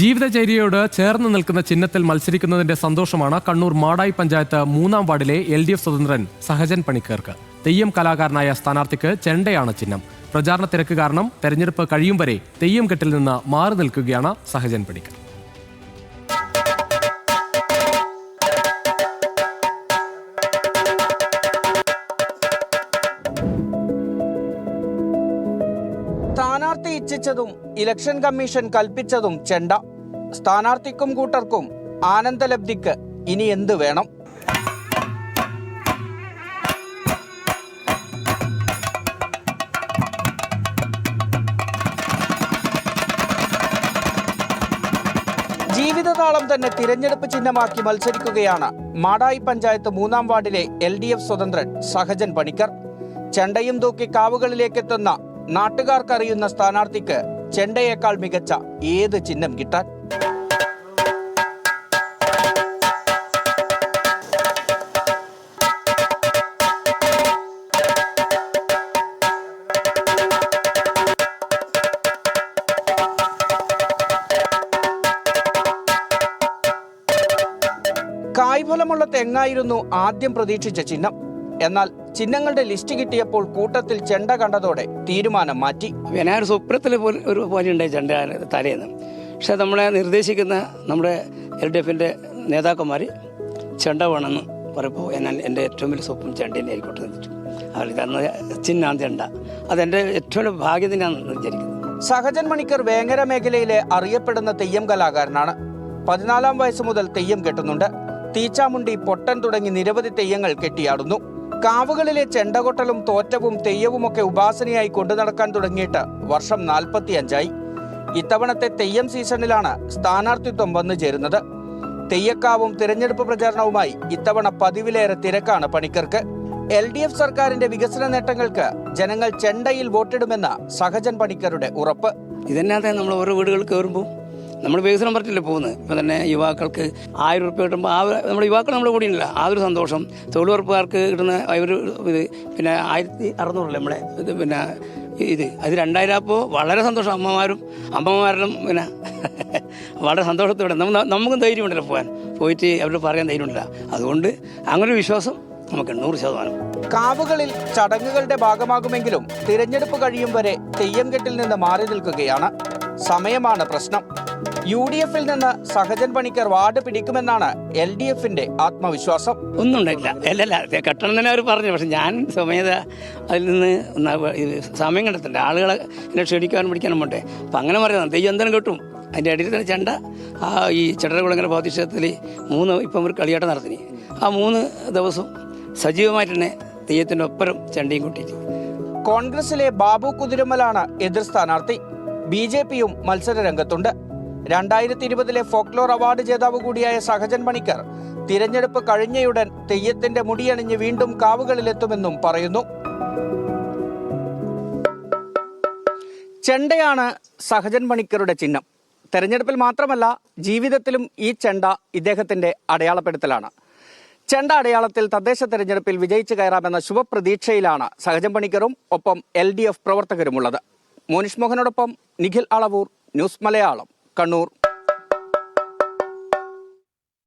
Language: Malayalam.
ജീവിതചര്യയോട് ചേർന്ന് നിൽക്കുന്ന ചിഹ്നത്തിൽ മത്സരിക്കുന്നതിന്റെ സന്തോഷമാണ് കണ്ണൂർ മാടായി പഞ്ചായത്ത് മൂന്നാം വാർഡിലെ എൽ ഡി എഫ് സ്വതന്ത്രൻ സഹജൻ പണിക്കർക്ക്. തെയ്യം കലാകാരനായ സ്ഥാനാർത്ഥിക്ക് ചെണ്ടയാണ് ചിഹ്നം. പ്രചാരണ തിരക്ക് കാരണം തെരഞ്ഞെടുപ്പ് കഴിയും വരെ തെയ്യം കെട്ടിൽ നിന്ന് മാറി നിൽക്കുകയാണ് സഹജൻ പണിക്കർ. സ്ഥാനാർത്ഥി ഇച്ഛിച്ചതും ഇലക്ഷൻ കമ്മീഷൻ കൽപ്പിച്ചതും ചെണ്ട. സ്ഥാനാർത്ഥിക്കും കൂട്ടർക്കും ആനന്ദലബ്ധിക്ക് ഇനി എന്ത് വേണം? ജീവിതതാളം തന്നെ തിരഞ്ഞെടുപ്പ് ചിഹ്നമാക്കി മത്സരിക്കുകയാണ് മാടായി പഞ്ചായത്ത് മൂന്നാം വാർഡിലെ എൽ ഡി എഫ് സ്വതന്ത്രൻ സഹജൻ പണിക്കർ. ചെണ്ടയും തൂക്കി കാവുകളിലേക്കെത്തുന്ന നാട്ടുകാർക്കറിയുന്ന സ്ഥാനാർത്ഥിക്ക് ചെണ്ടയേക്കാൾ മികച്ച ഏത് ചിഹ്നം കിട്ടാൻ? കായ്ഫലമുള്ള തെങ്ങായിരുന്നു ആദ്യം പ്രതീക്ഷിച്ച ചിഹ്നം. എന്നാൽ ചിഹ്നങ്ങളുടെ ലിസ്റ്റ് കിട്ടിയപ്പോൾ കൂട്ടത്തിൽ ചെണ്ട കണ്ടതോടെ തീരുമാനം മാറ്റി. ഒരു സ്വപ്നത്തിൽ പോലെ ഒരു പോലെ ഉണ്ടായി ചെണ്ട തലേന്ന്. പക്ഷെ നമ്മളെ നിർദ്ദേശിക്കുന്ന നമ്മുടെ എൽ ഡി എഫിന്റെ നേതാക്കന്മാർ ചെണ്ട വേണമെന്ന് പറയുമ്പോൾ എന്നാൽ എന്റെ ഏറ്റവും വലിയ സ്വപ്നം ചെണ്ടേനെ ആയിക്കോട്ടെ എന്നിട്ട് അവർ തന്ന ചിഹ്നാണ് ചെണ്ട. അതെന്റെ ഏറ്റവും വലിയ ഭാഗ്യം ഞാൻ വിചാരിക്കുന്നത് സഹജൻ മണിക്കർ വേങ്ങര മേഖലയിലെ അറിയപ്പെടുന്ന തെയ്യം കലാകാരനാണ്. പതിനാലാം വയസ്സ് മുതൽ തെയ്യം കെട്ടുന്നുണ്ട്. തീച്ചാമുണ്ടി പൊട്ടൻ തുടങ്ങി നിരവധി തെയ്യങ്ങൾ കെട്ടിയാടുന്നു. കാവുകളിലെ ചെണ്ടകൊട്ടലും തോറ്റവും തെയ്യവുമൊക്കെ ഉപാസനയായി കൊണ്ടു നടക്കാൻ തുടങ്ങിയിട്ട് വർഷം നാൽപ്പത്തിയഞ്ചായി. ഇത്തവണത്തെ തെയ്യം സീസണിലാണ് സ്ഥാനാർത്ഥിത്വം വന്നു ചേരുന്നത്. തെയ്യക്കാവും തിരഞ്ഞെടുപ്പ് പ്രചാരണവുമായി ഇത്തവണ പതിവിലേറെ തിരക്കാണ് പണിക്കർക്ക്. എൽ ഡി എഫ് സർക്കാരിന്റെ വികസന നേട്ടങ്ങൾക്ക് ജനങ്ങൾ ചെണ്ടയിൽ വോട്ടിടുമെന്ന സഹജൻ പണിക്കരുടെ ഉറപ്പ്. ഇതെന്നാതെ നമ്മൾ ഓരോ വീടുകൾ കയറുമ്പോൾ നമ്മൾ വികസനം പറഞ്ഞിട്ടില്ല പോകുന്നത്? ഇപ്പം തന്നെ യുവാക്കൾക്ക് ആയിരം ഉറുപ്പ്യ കിട്ടുമ്പോൾ ആ നമ്മുടെ യുവാക്കൾ നമ്മുടെ കൂടെ ഇല്ല ആ ഒരു സന്തോഷം. തൊഴിലുറപ്പുകാർക്ക് കിട്ടുന്ന ഒരു ഇത്. പിന്നെ ആയിരത്തി അറുന്നൂറല്ലേ നമ്മുടെ ഇത് പിന്നെ ഇത്. അത് രണ്ടായിരം അപ്പോൾ വളരെ സന്തോഷം. അമ്മമാരും അമ്മമാരിലും പിന്നെ വളരെ സന്തോഷത്തോടെ. നമുക്കും ധൈര്യമുണ്ടല്ലോ പോകാൻ. പോയിട്ട് അവരോട് പറയാൻ ധൈര്യമുണ്ടല്ല. അതുകൊണ്ട് അങ്ങനെ വിശ്വാസം നമുക്ക് നൂറ് ശതമാനം. കാവുകളിൽ ചടങ്ങുകളുടെ ഭാഗമാകുമെങ്കിലും തിരഞ്ഞെടുപ്പ് കഴിയും വരെ തെയ്യം കെട്ടിൽ നിന്ന് മാറി നിൽക്കുകയാണ്. സമയമാണ് പ്രശ്നം. യു ഡി എഫിൽ നിന്ന് സഹജൻ പണിക്കർ വാർഡ് പിടിക്കുമെന്നാണ് എൽ ഡി എഫിന്റെ ആത്മവിശ്വാസം. ഒന്നും ഉണ്ടായില്ല അല്ലല്ല കെട്ടണം തന്നെ അവർ പറഞ്ഞു. പക്ഷെ ഞാൻ സമയത അതിൽ നിന്ന് സമയം കണ്ടെത്തണ്ടേ. ആളുകളെ എന്നെ ക്ഷണിക്കാനും പിടിക്കാനും പോട്ടെ. അപ്പം അങ്ങനെ പറയുന്നത് തെയ്യം എന്തെങ്കിലും കിട്ടും. അതിന്റെ ഇടയിൽ തന്നെ ചെണ്ട. ആ ഈ ചെടരകുളങ്ങര ഭൗതിക്ഷേത്രത്തിൽ മൂന്ന് ഇപ്പം ഒരു കളിയാട്ടം നടത്തിനി. ആ മൂന്ന് ദിവസം സജീവമായിട്ട് തന്നെ തെയ്യത്തിന്റെ ഒപ്പരം ചെണ്ടയും കൂട്ടിയിട്ട്. കോൺഗ്രസിലെ ബാബു കുതിരമ്മലാണ് എതിർ സ്ഥാനാർത്ഥി. ബി ജെ പിയും മത്സര രംഗത്തുണ്ട്. രണ്ടായിരത്തി ഇരുപതിലെ ഫോക്ലോർ അവാർഡ് ജേതാവ് കൂടിയായ സഹജൻ പണിക്കർ തിരഞ്ഞെടുപ്പ് കഴിഞ്ഞയുടൻ തെയ്യത്തിന്റെ മുടിയണിഞ്ഞ് വീണ്ടും കാവുകളിലെത്തുമെന്നും പറയുന്നു. ചെണ്ടയാണ് സഹജൻ മണിക്കറുടെ ചിഹ്നം. തെരഞ്ഞെടുപ്പിൽ മാത്രമല്ല ജീവിതത്തിലും ഈ ചെണ്ട ഇദ്ദേഹത്തിന്റെ അടയാളപ്പെടുത്തലാണ്. ചെണ്ട അടയാളത്തിൽ തദ്ദേശ തെരഞ്ഞെടുപ്പിൽ വിജയിച്ചു കയറാമെന്ന ശുഭപ്രതീക്ഷയിലാണ് സഹജൻ പണിക്കറും ഒപ്പം എൽ ഡി എഫ് പ്രവർത്തകരുമുള്ളത്. മോനിഷ് മോഹനോടൊപ്പം നിഖിൽ അളവൂർ ന്യൂസ് മലയാളം. കണ്ണൂർ.